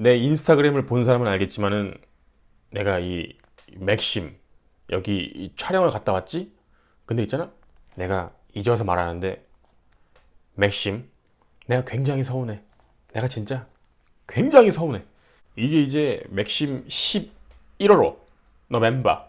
내 인스타그램을 본 사람은 알겠지만은 내가 이 맥심 여기 이 촬영을 갔다 왔지? 근데 있잖아? 내가 와서 말하는데 맥심 내가 굉장히 서운해. 내가 진짜 굉장히 서운해. 이게 이제 맥심 11호로 너 멤버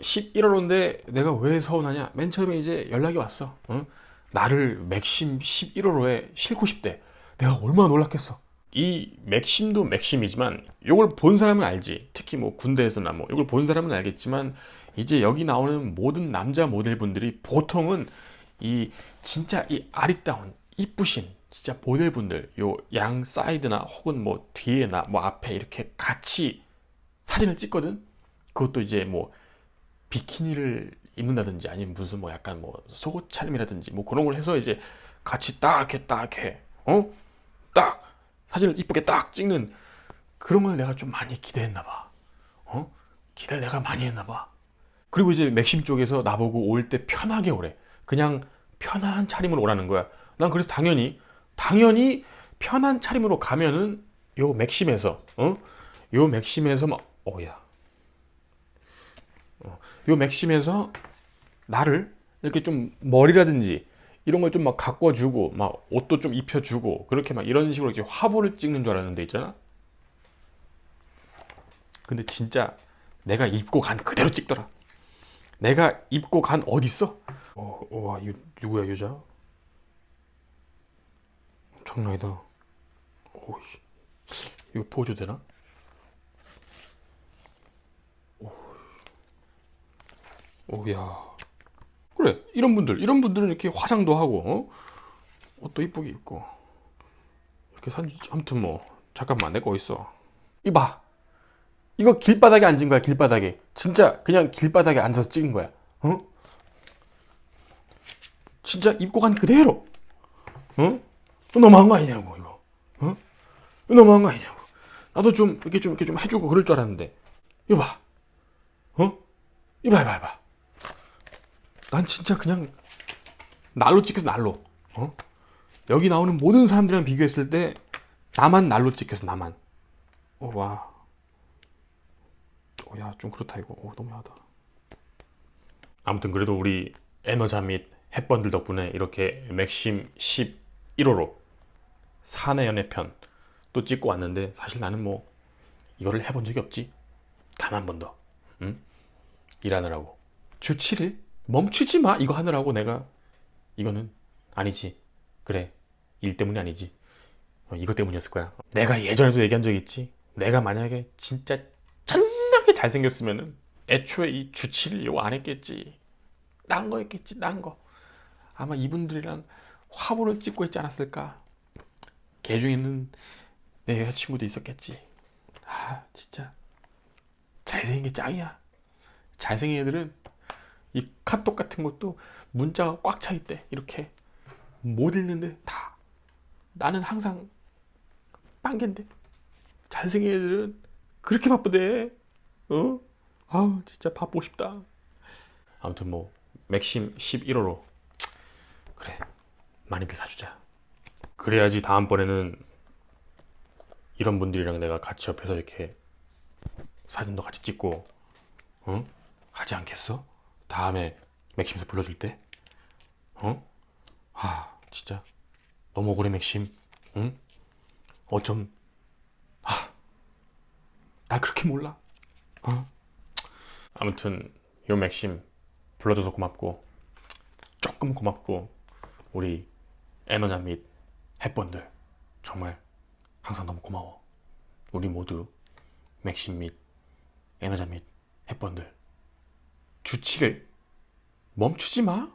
11호로인데 내가 왜 서운하냐? 맨 처음에 이제 연락이 왔어. 응? 나를 맥심 11호로에 싣고 싶대. 내가 얼마나 놀랐겠어 이 맥심도 맥심이지만 이걸 본 사람은 알지. 특히 뭐 군대에서나 뭐 이걸 본 사람은 알겠지만 이제 여기 나오는 모든 남자 모델분들이 보통은 이 진짜 이 아리따운 이쁘신 진짜 모델분들 요 양 사이드나 혹은 뭐 뒤에나 뭐 앞에 이렇게 같이 사진을 찍거든. 그것도 이제 뭐 비키니를 입는다든지 아니면 무슨 뭐 약간 뭐 속옷 차림이라든지 뭐 그런 걸 해서 이제 같이 딱 이렇게 딱 이렇게 어? 딱 사진을 이쁘게 딱 찍는 그런 걸 내가 좀 많이 기대했나 봐. 어? 기대를 내가 많이 했나 봐. 그리고 이제 맥심 쪽에서 나보고 올 때 편하게 오래. 그냥 편한 차림으로 오라는 거야. 난 그래서 당연히 당연히 편한 차림으로 가면은 요 맥심에서 어? 요 맥심에서 막 어야. 어, 요 맥심에서 나를 이렇게 좀 머리라든지 이런 걸 좀 막 가꿔주고 막 옷도 좀 입혀주고 그렇게 막 이런 식으로 이렇게 화보를 찍는 줄 알았는데 있잖아. 근데 진짜 내가 입고 간 그대로 찍더라. 내가 입고 간 어디 있어? 어, 와 이거 누구야 여자? 장난 아니다. 오이 이거 보여줘 되나? 오, 오 야. 그래. 이런 분들 이런 분들은 이렇게 화장도 하고 어? 옷도 이쁘게 입고. 이렇게 사진 아무튼 뭐 잠깐만 내 거 있어? 이봐. 이거 길바닥에 앉은 거야 길바닥에. 진짜 그냥 길바닥에 앉아서 찍은 거야. 어? 진짜 입고 간 그대로. 어? 너무한 거 아니냐고 이거. 어? 너무한 거 아니냐고. 나도 좀 이렇게 좀 이렇게 좀 해주고 그럴 줄 알았는데. 이거 봐. 어? 이봐 이봐 이봐 난 진짜 그냥 날로 찍혀서 날로. 어? 여기 나오는 모든 사람들이랑 비교했을 때 나만 날로 찍혀서 나만. 어 와. 어 야 좀 그렇다 이거. 어 너무 야하다. 아무튼 그래도 우리 에너자 및 햇번들 덕분에 이렇게 맥심 11호로 사내 연애 편 또 찍고 왔는데 사실 나는 뭐 이거를 해본 적이 없지. 단 한 번도. 응? 일하느라고. 주 7일? 멈추지 마. 이거 하느라고 내가. 이거는 아니지. 그래. 일 때문이 아니지. 어, 이거 때문이었을 거야. 내가 예전에도 얘기한 적 있지. 내가 만약에 진짜 찬나게 잘생겼으면은 애초에 이 주치를 안 했겠지. 딴거 했겠지. 딴거. 아마 이분들이랑 화보를 찍고 있지 않았을까. 걔 중에는 내 여자친구도 있었겠지. 아 진짜. 잘생긴 게 짱이야. 잘생긴 애들은 이 카톡 같은 것도 문자가 꽉 차 있대. 이렇게 못 읽는데 다 나는 항상 빵개인데 잘생긴 애들은 그렇게 바쁘대. 어? 아우 진짜 바쁘고 싶다. 아무튼 뭐 맥심 11호로 그래 많이들 사주자. 그래야지 다음번에는 이런 분들이랑 내가 같이 옆에서 이렇게 사진도 같이 찍고 어? 하지 않겠어? 다음에 맥심에서 불러줄 때, 어? 아, 진짜 너무 억울해 맥심, 응? 어쩜, 아, 나 그렇게 몰라, 어? 아무튼 요 맥심 불러줘서 고맙고 조금 고맙고 우리 에너자 및 햇번들 정말 항상 너무 고마워. 우리 모두 맥심 및 에너자 및 햇번들 주치를 멈추지 마.